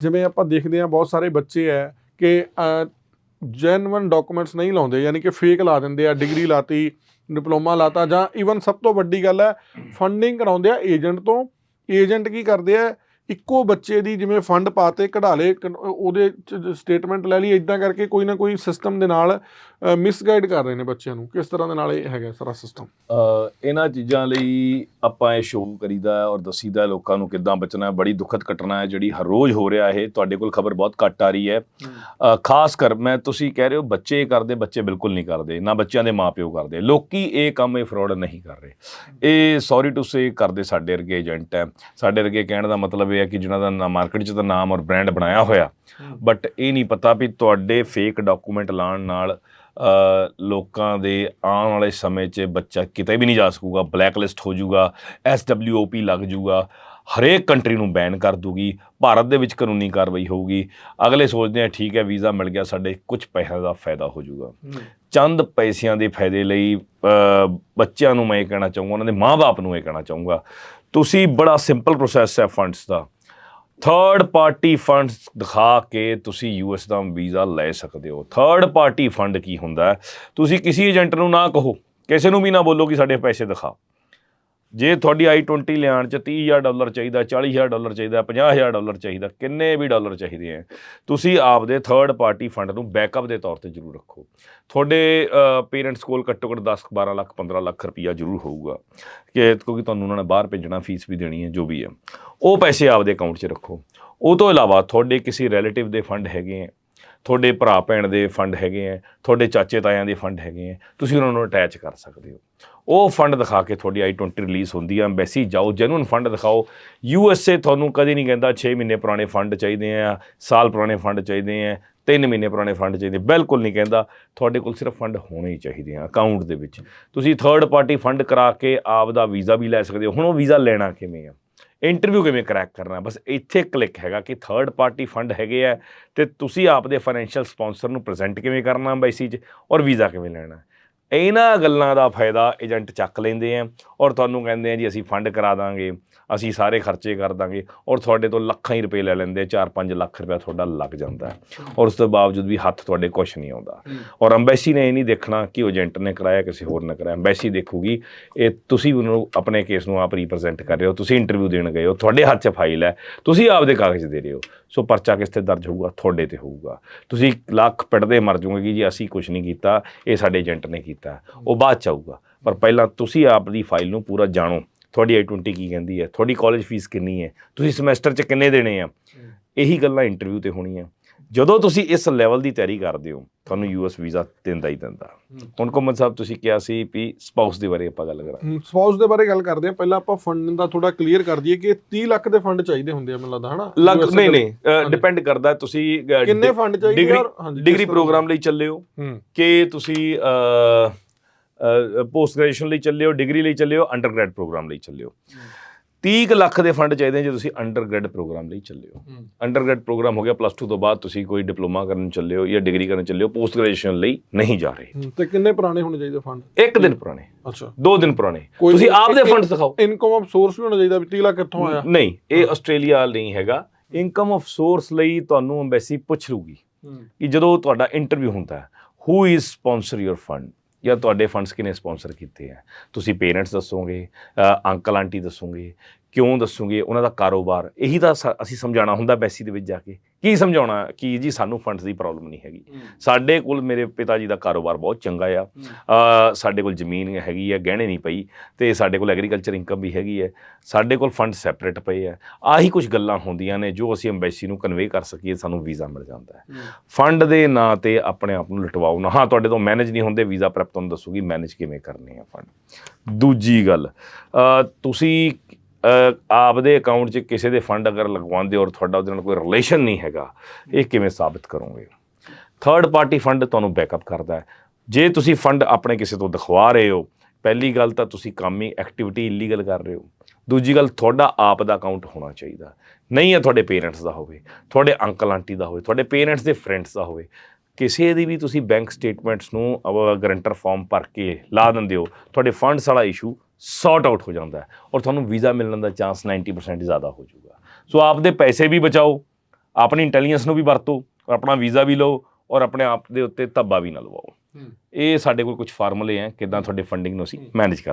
ਜਿਵੇਂ ਆਪਾਂ ਦੇਖਦੇ ਹਾਂ ਬਹੁਤ ਸਾਰੇ ਬੱਚੇ ਹੈ ਕਿ ਜੈਨੂਇਨ ਡਾਕੂਮੈਂਟਸ ਨਹੀਂ ਲਾਉਂਦੇ, ਯਾਨੀ ਕਿ ਫੇਕ ਲਾ ਦਿੰਦੇ ਆ ਡਿਗਰੀ ਲਾਤੀ ਡਿਪਲੋਮਾ ਲਾਤਾ ਜਾਂ ਈਵਨ ਸਭ ਤੋਂ ਵੱਡੀ ਗੱਲ ਹੈ ਫੰਡਿੰਗ ਕਰਾਉਂਦੇ ਆ ਏਜੰਟ ਤੋਂ। ਏਜੰਟ ਕੀ ਕਰਦੇ ਆ ਇੱਕੋ ਬੱਚੇ ਦੀ ਜਿਵੇਂ ਫੰਡ ਪਾਤੇ ਕਢਾ ਲੇ ਕ- ਉਹਦੇ ਸਟੇਟਮੈਂਟ ਲੈ ਲਈ ਇਦਾਂ ਕਰਕੇ ਕੋਈ ਨਾ ਕੋਈ ਸਿਸਟਮ ਦੇ ਨਾਲ ਮਿਸਗਾਈਡ ਕਰ ਰਹੇ ਨੇ ਬੱਚਿਆਂ ਨੂੰ। ਕਿਸ ਤਰ੍ਹਾਂ ਦੇ ਨਾਲ ਇਹ ਹੈਗਾ ਸਾਰਾ ਸਿਸਟਮ ਇਹਨਾਂ ਚੀਜ਼ਾਂ ਲਈ ਆਪਾਂ ਇਹ ਸ਼ੋਅ ਕਰੀਦਾ ਔਰ ਦਸੀਦਾ ਲੋਕਾਂ ਨੂੰ ਕਿੱਦਾਂ ਬਚਣਾ ਹੈ। ਬੜੀ ਦੁਖਦ ਘਟਨਾ ਹੈ ਜਿਹੜੀ ਹਰ ਰੋਜ਼ ਹੋ ਰਿਹਾ ਇਹ। ਤੁਹਾਡੇ ਕੋਲ ਖਬਰ ਬਹੁਤ ਘੱਟ ਆ ਰਹੀ ਹੈ। ਖਾਸ ਕਰ ਮੈਂ ਤੁਸੀਂ ਕਹਿ ਰਹੇ ਹੋ ਬੱਚੇ ਕਰਦੇ ਬੱਚੇ ਬਿਲਕੁਲ ਨਹੀਂ ਕਰਦੇ। ਨਾ ਬੱਚਿਆਂ ਦੇ ਮਾਪਿਓ ਕਰਦੇ। ਲੋਕੀ ਇਹ ਕੰਮ ਇਹ ਫਰਾਡ ਨਹੀਂ ਕਰ ਰਹੇ। ਇਹ ਸੌਰੀ ਟੂ ਸੇ ਕਰਦੇ ਸਾਡੇ ਵਰਗੇ ਏਜੰਟ ਹੈ। ਸਾਡੇ ਵਰਗੇ ਕਹਿਣ ਦਾ ਮਤਲਬ ਇਹ ਹੈ ਕਿ ਜਿਨ੍ਹਾਂ ਦਾ ਨਾ ਮਾਰਕੀਟ 'ਚ ਤਾਂ ਨਾਮ ਔਰ ਬ੍ਰਾਂਡ ਬਣਾਇਆ ਹੋਇਆ। ਬਟ ਇਹ ਨਹੀਂ ਪਤਾ ਵੀ ਤੁਹਾਡੇ ਫੇਕ ਡਾਕੂਮੈਂਟ ਲਾਉਣ ਨਾਲ ਲੋਕਾਂ ਦੇ ਆਉਣ ਵਾਲੇ ਸਮੇਂ 'ਚ ਬੱਚਾ ਕਿਤੇ ਵੀ ਨਹੀਂ ਜਾ ਸਕੂਗਾ ਬਲੈਕ ਲਿਸਟ ਹੋ ਜਾਊਗਾ ਐਸਡਬਲਯੂਓਪੀ ਲੱਗ ਜਾਊਗਾ। ਹਰੇਕ ਕੰਟਰੀ ਨੂੰ ਬੈਨ ਕਰ ਦੂਗੀ ਭਾਰਤ ਦੇ ਵਿੱਚ ਕਾਨੂੰਨੀ ਕਾਰਵਾਈ ਹੋਊਗੀ। ਅਗਲੇ ਸੋਚਦੇ ਆ ਠੀਕ ਹੈ ਵੀਜ਼ਾ ਮਿਲ ਗਿਆ ਸਾਡੇ ਕੁਝ ਪੈਸਿਆਂ ਦਾ ਫਾਇਦਾ ਹੋ ਜਾਊਗਾ। ਚੰਦ ਪੈਸਿਆਂ ਦੇ ਫਾਇਦੇ ਲਈ ਬੱਚਿਆਂ ਨੂੰ ਮੈਂ ਇਹ ਕਹਿਣਾ ਚਾਹੂੰਗਾ ਉਹਨਾਂ ਦੇ ਮਾਪੇ ਨੂੰ ਇਹ ਕਹਿਣਾ ਚਾਹੂੰਗਾ। ਤੁਸੀਂ ਬੜਾ ਸਿੰਪਲ ਪ੍ਰੋਸੈਸ ਹੈ ਫੰਡਸ ਦਾ। ਥਰਡ ਪਾਰਟੀ ਫੰਡਸ ਦਿਖਾ ਕੇ ਤੁਸੀਂ ਯੂਐਸ ਦਾ ਵੀਜ਼ਾ ਲੈ ਸਕਦੇ ਹੋ। ਥਰਡ ਪਾਰਟੀ ਫੰਡ ਕੀ ਹੁੰਦਾ ਤੁਸੀਂ ਕਿਸੇ ਏਜੰਟ ਨੂੰ ਨਾ ਕਹੋ ਕਿਸੇ ਨੂੰ ਵੀ ਨਾ ਬੋਲੋ ਕਿ ਸਾਡੇ ਪੈਸੇ ਦਿਖਾ। ਜੇ ਤੁਹਾਡੀ i20 ਲਿਆਉਣ ਚ 30000 ਡਾਲਰ ਚਾਹੀਦਾ 40000 ਡਾਲਰ ਚਾਹੀਦਾ 50000 ਡਾਲਰ ਚਾਹੀਦਾ, ਕਿੰਨੇ ਵੀ ਡਾਲਰ ਚਾਹੀਦੇ ਆ, ਤੁਸੀਂ ਆਪਦੇ ਥਰਡ ਪਾਰਟੀ ਫੰਡ ਨੂੰ ਬੈਕਅਪ ਦੇ ਤੌਰ ਤੇ ਜ਼ਰੂਰ ਰੱਖੋ। ਤੁਹਾਡੇ ਪੇਰੈਂਟਸ ਕੋਲ ਘੱਟੋ ਘੱਟ 10 12 ਲੱਖ 15 ਲੱਖ ਰੁਪਈਆ ਜ਼ਰੂਰ ਹੋਊਗਾ ਕਿ ਕਿਉਂਕਿ ਤੁਹਾਨੂੰ ਉਹਨਾਂ ਨੇ ਬਾਹਰ ਭੇਜਣਾ ਫੀਸ ਵੀ ਦੇਣੀ ਹੈ, ਜੋ ਵੀ ਹੈ। ਉਹ ਪੈਸੇ ਆਪਦੇ ਅਕਾਊਂਟ 'ਚ ਰੱਖੋ। ਉਹ ਤੋਂ ਇਲਾਵਾ ਤੁਹਾਡੇ ਕਿਸੇ ਰਿਲੇਟਿਵ ਦੇ ਫੰਡ ਹੈਗੇ ਆ ਤੁਹਾਡੇ ਭਰਾ ਭੈਣ ਦੇ ਫੰਡ ਹੈਗੇ ਆ, ਤੁਹਾਡੇ ਚਾਚੇ ਤਾਇਆਂ ਦੇ ਫੰਡ ਹੈਗੇ ਆ, ਤੁਸੀਂ ਉਹਨਾਂ ਨੂੰ ਅਟੈਚ ਕਰ ਸਕਦੇ ਹੋ। ਉਹ ਫੰਡ ਦਿਖਾ ਕੇ ਤੁਹਾਡੀ i20 ਰਿਲੀਜ਼ ਹੁੰਦੀ ਆ ਐਮਬੈਸੀ ਜਾਓ ਜੈਨੂਨ ਫੰਡ ਦਿਖਾਓ। ਯੂ ਐੱਸ ਏ ਤੁਹਾਨੂੰ ਕਦੇ ਨਹੀਂ ਕਹਿੰਦਾ 6 ਮਹੀਨੇ ਪੁਰਾਣੇ ਫੰਡ ਚਾਹੀਦੇ ਆ, ਸਾਲ ਪੁਰਾਣੇ ਫੰਡ ਚਾਹੀਦੇ ਆ 3 ਮਹੀਨੇ ਪੁਰਾਣੇ ਫੰਡ ਚਾਹੀਦੇ, ਬਿਲਕੁਲ ਨਹੀਂ ਕਹਿੰਦਾ। ਤੁਹਾਡੇ ਕੋਲ ਸਿਰਫ ਫੰਡ ਹੋਣੇ ਹੀ ਚਾਹੀਦੇ ਆ ਅਕਾਊਂਟ ਦੇ ਵਿੱਚ। ਤੁਸੀਂ ਥਰਡ ਪਾਰਟੀ ਫੰਡ ਕਰਾ ਕੇ ਆਪ ਦਾ ਵੀਜ਼ਾ ਵੀ ਲੈ ਸਕਦੇ ਹੋ। ਹੁਣ ਉਹ ਵੀਜ਼ਾ ਲੈਣਾ ਕਿਵੇਂ ਆ? ਇੰਟਰਵਿਊ ਕਿਵੇਂ ਕਰੈਕ ਕਰਨਾ? ਬਸ ਇੱਥੇ ਕਲਿੱਕ ਹੈਗਾ ਕਿ ਥਰਡ ਪਾਰਟੀ ਫੰਡ ਹੈਗੇ ਆ ਤੇ ਤੁਸੀਂ ਆਪਦੇ ਫਾਈਨੈਂਸ਼ੀਅਲ ਸਪਾਂਸਰ ਨੂੰ ਪ੍ਰੈਜ਼ੈਂਟ ਕਿਵੇਂ ਕਰਨਾ ਐਮਬੈਸੀ 'ਚ ਔਰ ਵੀਜ਼ਾ ਕਿਵੇਂ ਲੈਣਾ? ਇਹਨਾਂ ਗੱਲਾਂ ਦਾ ਫਾਇਦਾ ਏਜੰਟ ਚੱਕ ਲੈਂਦੇ ਆ ਔਰ ਤੁਹਾਨੂੰ ਕਹਿੰਦੇ ਆ ਜੀ ਅਸੀਂ ਫੰਡ ਕਰਾ ਦਾਂਗੇ ਅਸੀਂ ਸਾਰੇ ਖਰਚੇ ਕਰ ਦਾਂਗੇ ਔਰ ਤੁਹਾਡੇ ਤੋਂ ਲੱਖਾਂ ਹੀ ਰੁਪਏ ਲੈ ਲੈਂਦੇ 4-5 ਲੱਖ ਰੁਪਏ ਤੁਹਾਡਾ ਲੱਗ ਜਾਂਦਾ। ਔਰ ਉਸ ਤੋਂ ਬਾਵਜੂਦ ਵੀ ਹੱਥ ਤੁਹਾਡੇ ਕੁਝ ਨਹੀਂ ਆਉਂਦਾ। ਔਰ ਅੰਬੈਸੀ ਨੇ ਇਹ ਨਹੀਂ ਦੇਖਣਾ ਕਿ ਏਜੰਟ ਨੇ ਕਰਾਇਆ ਕਿਸੇ ਹੋਰ ਨੇ ਕਰਾਇਆ। ਅੰਬੈਸੀ ਦੇਖੂਗੀ ਇਹ ਤੁਸੀਂ ਉਹਨੂੰ ਆਪਣੇ ਕੇਸ ਨੂੰ ਆਪ ਰਿਪਰੈਜ਼ੈਂਟ ਕਰ ਰਹੇ ਹੋ ਤੁਸੀਂ ਇੰਟਰਵਿਊ ਦੇਣ ਗਏ ਹੋ ਤੁਹਾਡੇ ਹੱਥ 'ਚ ਫਾਈਲ ਹੈ ਤੁਸੀਂ ਆਪਦੇ ਕਾਗਜ਼ ਦੇ ਰਹੇ ਹੋ। ਸੋ ਪਰਚਾ ਕਿਸ ਤੇ ਦਰਜ ਹੋਊਗਾ? ਤੁਹਾਡੇ ਤੇ ਹੋਊਗਾ। ਤੁਸੀਂ ਲੱਖ ਪਿੜਦੇ ਮਰ ਜਾਓਗੇ ਕਿ ਜੀ ਅਸੀਂ ਕੁਝ ਨਹੀਂ ਕੀਤਾ ਇਹ ਸਾਡੇ ਏਜੰਟ ਨੇ ਕੀਤਾ। ਉਹ ਬਾਅਦ ਚ ਆਊਗਾ। ਪਰ ਪਹਿਲਾਂ ਤੁਸੀਂ ਆਪਦੀ ਫਾਈਲ ਨੂੰ ਪੂਰਾ ਜਾਣੋ। ਤੁਹਾਡੀ i20 ਕੀ ਕਹਿੰਦੀ ਹੈ? ਤੁਹਾਡੀ ਕਾਲਜ ਫੀਸ ਕਿੰਨੀ ਹੈ? ਤੁਸੀਂ ਸਮੈਸਟਰ 'ਚ ਕਿੰਨੇ ਦੇਣੇ ਆ? ਇਹੀ ਗੱਲਾਂ ਇੰਟਰਵਿਊ ਤੇ ਹੋਣੀਆਂ। ਜਦੋਂ ਤੁਸੀਂ ਇਸ ਲੈਵਲ ਦੀ ਤਿਆਰੀ ਕਰਦੇ ਹੋ ਤੁਹਾਨੂੰ ਯੂਐਸ ਵੀਜ਼ਾ ਦਿੰਦਾ ਹੀ ਦਿੰਦਾ। ਹੁਣ ਕੋਮਨ ਸਾਹਿਬ ਤੁਸੀਂ ਕਿਹਾ ਸੀ ਵੀ ਸਪਾਊਸ ਦੇ ਬਾਰੇ ਆਪਾਂ ਗੱਲ ਕਰਾਂਗੇ। ਸਪਾਊਸ ਦੇ ਬਾਰੇ ਗੱਲ ਕਰਦੇ ਹਾਂ। ਪਹਿਲਾਂ ਆਪਾਂ ਫੰਡ ਦਾ ਥੋੜਾ ਕਲੀਅਰ ਕਰ ਦਈਏ ਕਿ 30 ਲੱਖ ਦੇ ਫੰਡ ਚਾਹੀਦੇ ਹੁੰਦੇ ਆ ਮੈਨੂੰ ਲੱਗਦਾ ਹਨਾ? USA ਨਹੀਂ ਨਹੀਂ। ਡਿਪੈਂਡ ਕਰਦਾ ਤੁਸੀਂ ਕਿੰਨੇ ਫੰਡ ਚਾਹੀਦੇ ਹਾਂਜੀ ਡਿਗਰੀ ਪ੍ਰੋਗਰਾਮ ਲਈ ਚੱਲੇ ਹੋ ਹੂੰ। ਕਿ ਤੁਸੀਂ ਪੋਸਟ ਗ੍ਰੈਜੂਏਸ਼ਨ ਲਈ ਚੱਲੇ ਹੋ ਡਿਗਰੀ ਲਈ ਚੱਲੇ ਹੋ ਅੰਡਰਗ੍ਰੈਡ ਪ੍ਰੋਗਰਾਮ ਲਈ ਚੱਲੇ ਹੋ। 30 ਕੁ ਲੱਖ ਦੇ ਫੰਡ ਚਾਹੀਦੇ ਜੇ ਤੁਸੀਂ ਅੰਡਰਗ੍ਰੈਡ ਪ੍ਰੋਗਰਾਮ ਲਈ ਚੱਲੇ ਹੋ। ਅੰਡਰਗ੍ਰੈਡ ਪ੍ਰੋਗਰਾਮ ਹੋ ਗਿਆ ਪਲੱਸ 2 ਤੋਂ ਬਾਅਦ ਤੁਸੀਂ ਕੋਈ ਡਿਪਲੋਮਾ ਕਰਨ ਚੱਲੇ ਹੋ ਜਾਂ ਡਿਗਰੀ ਕਰਨ ਚੱਲੇ ਹੋ ਪੋਸਟ ਗ੍ਰੈਜੂਏਸ਼ਨ ਲਈ ਨਹੀਂ ਜਾ ਰਹੇ। ਤੇ ਕਿੰਨੇ ਪੁਰਾਣੇ ਹੋਣੇ ਚਾਹੀਦੇ ਫੰਡ? ਇੱਕ ਦਿਨ ਪੁਰਾਣੇ। ਅੱਛਾ। ਦੋ ਦਿਨ ਪੁਰਾਣੇ। ਤੁਸੀਂ ਆਪਦੇ ਇੱਕ- ਫੰਡਸ ਦਿਖਾਓ। ਇਨਕਮ ਆਫ ਸੋਰਸ ਵੀ ਹੋਣਾ ਚਾਹੀਦਾ ਵੀ 30 ਲੱਖ ਕਿੱਥੋਂ ਆਇਆ। ਨਹੀਂ ਇਹ ਆਸਟ੍ਰੇਲੀਆ ਨਹੀਂ ਹੈਗਾ। ਇਨਕਮ ਆਫ ਸੋਰਸ ਲਈ ਤੁਹਾਨੂੰ ਅੰਬੈਸੀ ਪੁੱਛ ਲੂਗੀ ਕਿ ਜਦੋਂ ਤੁਹਾਡਾ ਇੰਟਰਵਿਊ ਹੁੰਦਾ ਹੈ who is sponsor your fund ਜਾਂ ਤੁਹਾਡੇ ਫੰਡਸ ਕਿਨੇ ਸਪਾਂਸਰ ਕੀਤੇ ਆ? ਤੁਸੀਂ ਪੇਰੈਂਟਸ ਦੱਸੋਗੇ ਅੰਕਲ ਆਂਟੀ ਦੱਸੋਗੇ, ਕਿਉਂ ਦੱਸੋਗੇ? ਉਹਨਾਂ ਦਾ ਕਾਰੋਬਾਰ, ਇਹੀ ਤਾਂ ਸ- ਅਸੀਂ ਸਮਝਾਉਣਾ ਹੁੰਦਾ ਬੈਸੀ ਦੇ ਵਿੱਚ ਜਾ ਕੇ। ਕੀ ਸਮਝਾਉਣਾ ਕਿ ਜੀ ਸਾਨੂੰ ਫੰਡਸ ਦੀ ਪ੍ਰੋਬਲਮ ਨਹੀਂ ਹੈਗੀ। ਸਾਡੇ ਕੋਲ ਮੇਰੇ ਪਿਤਾ ਜੀ ਦਾ ਕਾਰੋਬਾਰ ਬਹੁਤ ਚੰਗਾ ਆ। ਸਾਡੇ ਕੋਲ ਜ਼ਮੀਨ ਹੈਗੀ ਹੈ ਗਹਿਣੇ ਨਹੀਂ ਪਈ ਤੇ ਸਾਡੇ ਕੋਲ ਐਗਰੀਕਲਚਰ ਇਨਕਮ ਵੀ ਹੈਗੀ ਹੈ ਸਾਡੇ ਕੋਲ ਫੰਡ ਸੈਪਰੇਟ ਪਏ ਆ। ਆਹੀ ਕੁਝ ਗੱਲਾਂ ਹੁੰਦੀਆਂ ਨੇ ਜੋ ਅਸੀਂ ਐਮਬੈਸੀ ਨੂੰ ਕਨਵੇ ਕਰ ਸਕੀਏ ਸਾਨੂੰ ਵੀਜ਼ਾ ਮਿਲ ਜਾਂਦਾ ਹੈ। ਫੰਡ ਦੇ ਨਾਂ ਤੇ ਆਪਣੇ ਆਪ ਨੂੰ ਲਟਵਾਓ ਨਾ। ਹਾਂ ਤੁਹਾਡੇ ਤੋਂ ਮੈਨੇਜ ਨਹੀਂ ਹੁੰਦੇ ਵੀਜ਼ਾ ਪ੍ਰੈਪ ਤੁਹਾਨੂੰ ਦੱਸੂਗੀ ਮੈਨੇਜ ਕਿਵੇਂ ਕਰਨੇ ਆ ਫੰਡ ਦੂਜੀ ਗੱਲ ਤੁਸੀਂ ਆਪਦੇ ਅਕਾਊਂਟ 'ਚ ਕਿਸੇ ਦੇ ਫੰਡ ਅਗਰ ਲਗਵਾਉਂਦੇ ਹੋ ਔਰ ਤੁਹਾਡਾ ਉਹਦੇ ਨਾਲ ਕੋਈ ਰਿਲੇਸ਼ਨ ਨਹੀਂ ਹੈਗਾ, ਇਹ ਕਿਵੇਂ ਸਾਬਿਤ ਕਰੋਗੇ? ਥਰਡ ਪਾਰਟੀ ਫੰਡ ਤੁਹਾਨੂੰ ਬੈਕਅਪ ਕਰਦਾ ਹੈ। ਜੇ ਤੁਸੀਂ ਫੰਡ ਆਪਣੇ ਕਿਸੇ ਤੋਂ ਦਿਖਵਾ ਰਹੇ ਹੋ, ਪਹਿਲੀ ਗੱਲ ਤਾਂ ਤੁਸੀਂ ਕੰਮ ਹੀ ਐਕਟੀਵਿਟੀ ਇਲੀਗਲ ਕਰ ਰਹੇ ਹੋ। ਦੂਜੀ ਗੱਲ, ਤੁਹਾਡਾ ਆਪ ਦਾ ਅਕਾਊਂਟ ਹੋਣਾ ਚਾਹੀਦਾ। ਨਹੀਂ ਹੈ ਤੁਹਾਡੇ ਪੇਰੈਂਟਸ ਦਾ ਹੋਵੇ, ਤੁਹਾਡੇ ਅੰਕਲ ਆਂਟੀ ਦਾ ਹੋਵੇ, ਤੁਹਾਡੇ ਪੇਰੈਂਟਸ ਦੇ ਫਰੈਂਡਸ ਦਾ ਹੋਵੇ। ਕਿਸੇ ਦੀ ਵੀ ਤੁਸੀਂ ਬੈਂਕ ਸਟੇਟਮੈਂਟਸ ਨੂੰ ਗਰੰਟਰ ਫਾਰਮ ਭਰ ਕੇ ਲਾ ਦਿੰਦੇ ਹੋ, ਤੁਹਾਡੇ ਫੰਡਸ ਵਾਲਾ ਇਸ਼ੂ ਸੌਟ ਆਊਟ ਹੋ ਜਾਂਦਾ ਹੈ ਔਰ ਤੁਹਾਨੂੰ ਵੀਜ਼ਾ ਮਿਲਣ ਦਾ ਚਾਂਸ 90% ਜ਼ਿਆਦਾ ਹੋ ਜਾਊਗਾ। ਸੋ ਆਪਦੇ ਪੈਸੇ ਵੀ ਬਚਾਓ ਆਪਣੀ ਇੰਟੈਲੀਜੈਂਸ ਨੂੰ ਵੀ ਵਰਤੋ ਔਰ ਆਪਣਾ ਵੀਜ਼ਾ ਵੀ ਲਓ ਔਰ ਆਪਣੇ ਆਪ ਦੇ ਉੱਤੇ ਧੱਬਾ ਵੀ ਨਾ ਲਵਾਓ। ਇਹ ਸਾਡੇ ਕੋਲ ਕੁਝ ਫਾਰਮੂਲੇ ਹੈ ਕਿਦਾਂ ਤੁਹਾਡੇ ਫੰਡਿੰਗ ਨੂੰ ਅਸੀਂ ਮੈਨੇਜ ਕਰ